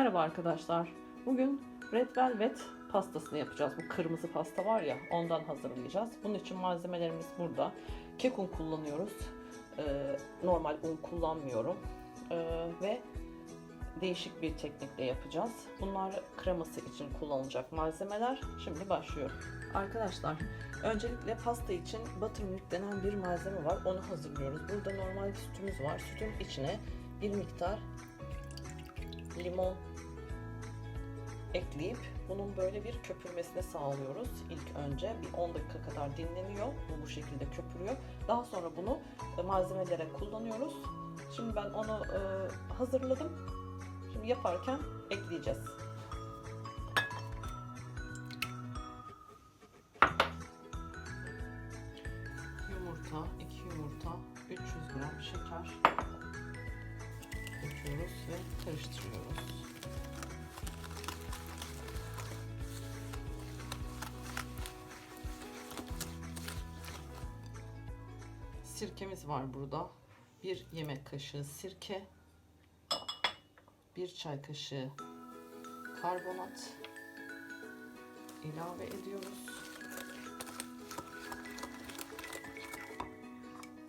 Merhaba arkadaşlar. Bugün Red Velvet pastasını yapacağız. Bu kırmızı pasta var ya ondan hazırlayacağız. Bunun için malzemelerimiz burada. Kek un kullanıyoruz. Ee, normal un kullanmıyorum. Ee, ve değişik bir teknikle yapacağız. Bunlar kreması için kullanılacak malzemeler. Şimdi başlıyorum. Arkadaşlar öncelikle pasta için buttermilk denen bir malzeme var. Onu hazırlıyoruz. Burada normal sütümüz var. Sütün içine bir miktar limon ekleyip bunun böyle bir köpürmesini sağlıyoruz ilk önce. Bir 10 dakika kadar dinleniyor. Bu bu şekilde köpürüyor. Daha sonra bunu e, malzemelere kullanıyoruz. Şimdi ben onu e, hazırladım. Şimdi yaparken ekleyeceğiz. Yumurta, 2 yumurta, 300 gram şeker döküyoruz ve karıştırıyoruz. Sirkemiz var burada. Bir yemek kaşığı sirke, bir çay kaşığı karbonat ilave ediyoruz.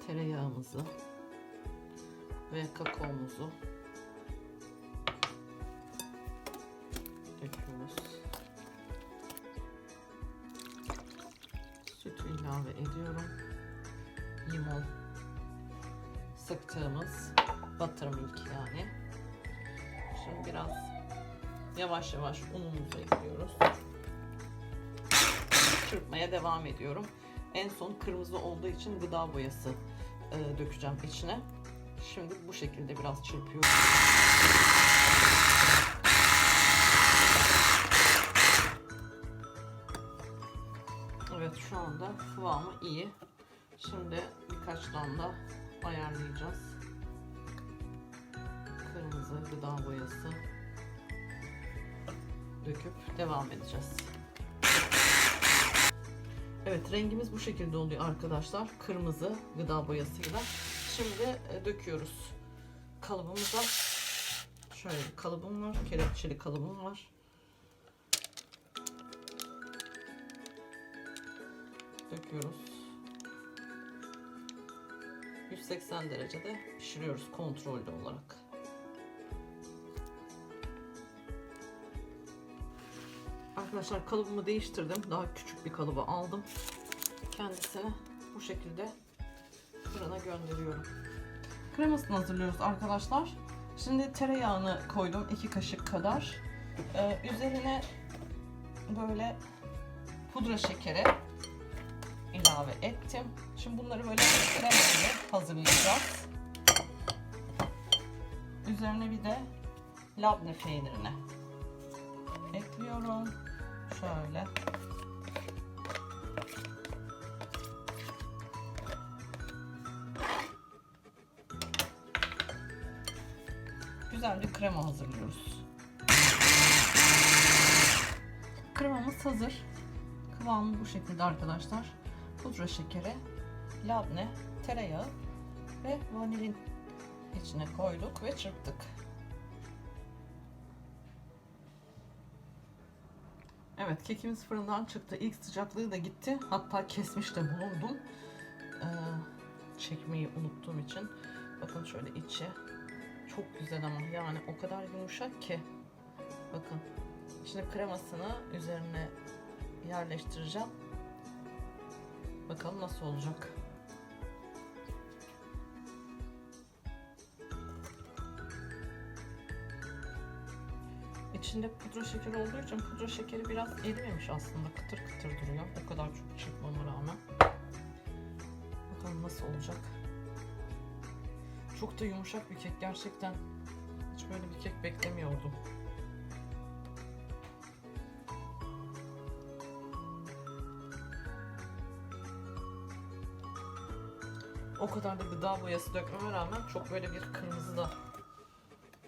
Tereyağımızı ve kakaomuzu döküyoruz. Sütü ilave ediyorum. Sıktığımız buttermilk yani. Şimdi biraz yavaş yavaş unumuzu ekliyoruz. Çırpmaya devam ediyorum. En son kırmızı olduğu için gıda boyası e, dökeceğim içine. Şimdi bu şekilde biraz çırpıyorum. Evet şu anda kıvamı iyi. Şimdi birkaç damla ayarlayacağız. Kırmızı gıda boyası döküp devam edeceğiz. Evet rengimiz bu şekilde oluyor arkadaşlar. Kırmızı gıda boyasıyla. Şimdi e, döküyoruz kalıbımıza. Şöyle bir kalıbım var. Kelepçeli kalıbım var. Döküyoruz. 180 derecede pişiriyoruz kontrollü olarak. Arkadaşlar kalıbımı değiştirdim. Daha küçük bir kalıbı aldım. Kendisini bu şekilde fırına gönderiyorum. Kremasını hazırlıyoruz arkadaşlar. Şimdi tereyağını koydum 2 kaşık kadar. Ee, üzerine böyle pudra şekeri ilave ettim. Şimdi bunları böyle krema gibi hazırlayacağız. Üzerine bir de labne peynirini ekliyorum. Şöyle. Güzel bir krema hazırlıyoruz. Kremamız hazır. Kıvamı bu şekilde arkadaşlar. Pudra şekeri, labne, tereyağı ve vanilin içine koyduk ve çırptık. Evet kekimiz fırından çıktı. İlk sıcaklığı da gitti. Hatta kesmiş de bulundum. Ee, çekmeyi unuttuğum için. Bakın şöyle içi. Çok güzel ama yani o kadar yumuşak ki. Bakın. Şimdi kremasını üzerine yerleştireceğim. Bakalım nasıl olacak. İçinde pudra şekeri olduğu için pudra şekeri biraz erimemiş aslında. Kıtır kıtır duruyor. O kadar çok çırpmama rağmen. Bakalım nasıl olacak. Çok da yumuşak bir kek gerçekten. Hiç böyle bir kek beklemiyordum. O kadar da gıda boyası dökmeme rağmen çok böyle bir kırmızı da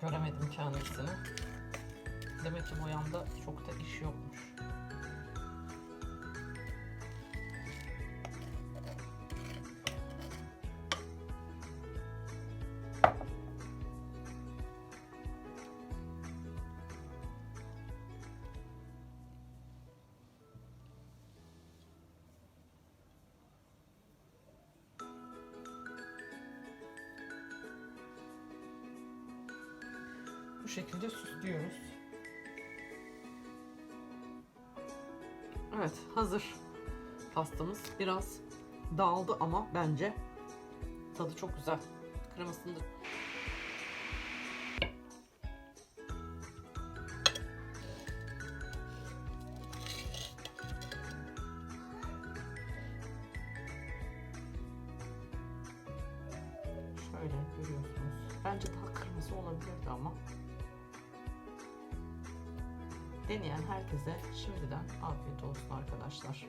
göremedim kendisini. Demek ki boyamda çok da iş yokmuş. Bu şekilde süslüyoruz. Evet hazır. Pastamız biraz dağıldı ama bence tadı çok güzel. Kremasını da Şöyle görüyorsunuz. Bence daha kırmızı olabilirdi ama. Deneyen herkese şimdiden afiyet olsun arkadaşlar.